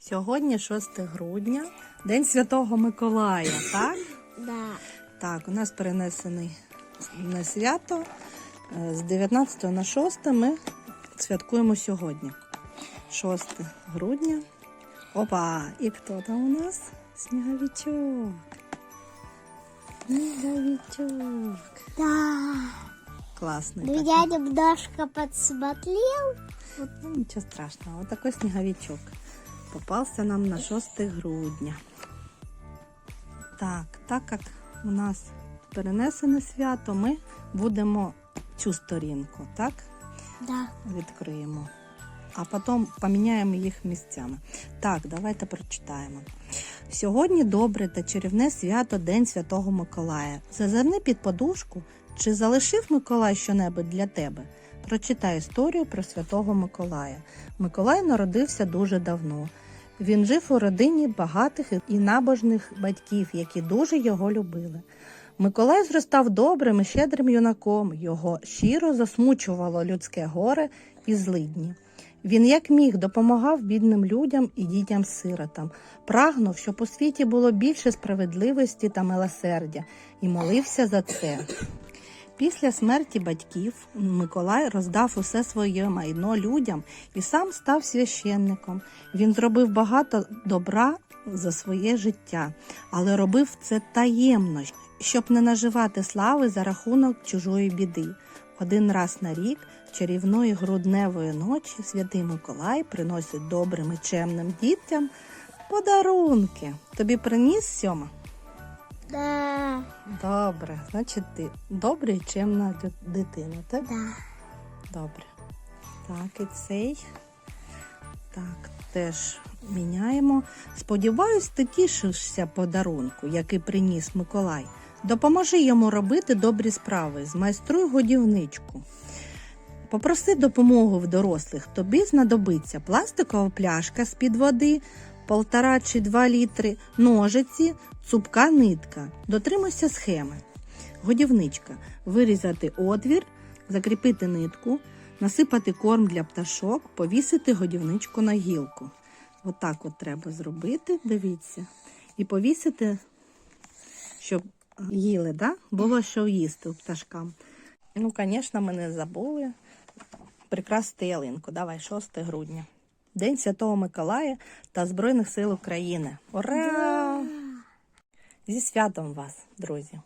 Сьогодні 6 грудня, День Святого Миколая, так? Да. Так, у нас перенесений на свято. Е, З 19 на 6 ми святкуємо сьогодні. 6 грудня. Опа! І хто там у нас? Сніговичок. Сніговичок. Да. Класний. Ну, такий. я немножко подсмотрел. Ну, нічого страшного. Ось такий сніговичок попався нам на 6 грудня. Так, так як у нас перенесене свято, ми будемо цю сторінку, так? Да. Відкриємо. А потім поміняємо їх місцями. Так, давайте прочитаємо. Сьогодні добре та чарівне свято День Святого Миколая. Зазирни під подушку, чи залишив Миколай щонебудь для тебе? Прочитай історію про Святого Миколая. Миколай народився дуже давно. Він жив у родині багатих і набожних батьків, які дуже його любили. Миколай зростав добрим і щедрим юнаком. Його щиро засмучувало людське горе і злидні. Він як міг допомагав бідним людям і дітям-сиротам, прагнув, щоб у світі було більше справедливості та милосердя, і молився за це. Після смерті батьків Миколай роздав усе своє майно людям і сам став священником. Він зробив багато добра за своє життя, але робив це таємно, щоб не наживати слави за рахунок чужої біди. Один раз на рік чарівної грудневої ночі святий Миколай приносить добрим і чемним дітям подарунки. Тобі приніс сьома? Да. Добре, значить ти добра і чемна ди- дитина, так? Да. Добре. Так, і цей. Так, теж міняємо. Сподіваюсь, ти тішишся подарунку, який приніс Миколай. Допоможи йому робити добрі справи, змайструй годівничку. Попроси допомогу в дорослих. Тобі знадобиться пластикова пляшка з-під води, полтора чи два літри, ножиці, цупка нитка. Дотримуйся схеми. Годівничка. Вирізати отвір, закріпити нитку, насипати корм для пташок, повісити годівничку на гілку. Отак от треба зробити, дивіться. І повісити, щоб їли, да? було що їсти пташкам. Ну, звісно, ми не забули прикрасити ялинку. Давай, 6 грудня. День Святого Миколая та Збройних сил України. Ура! Зі святом вас, друзі!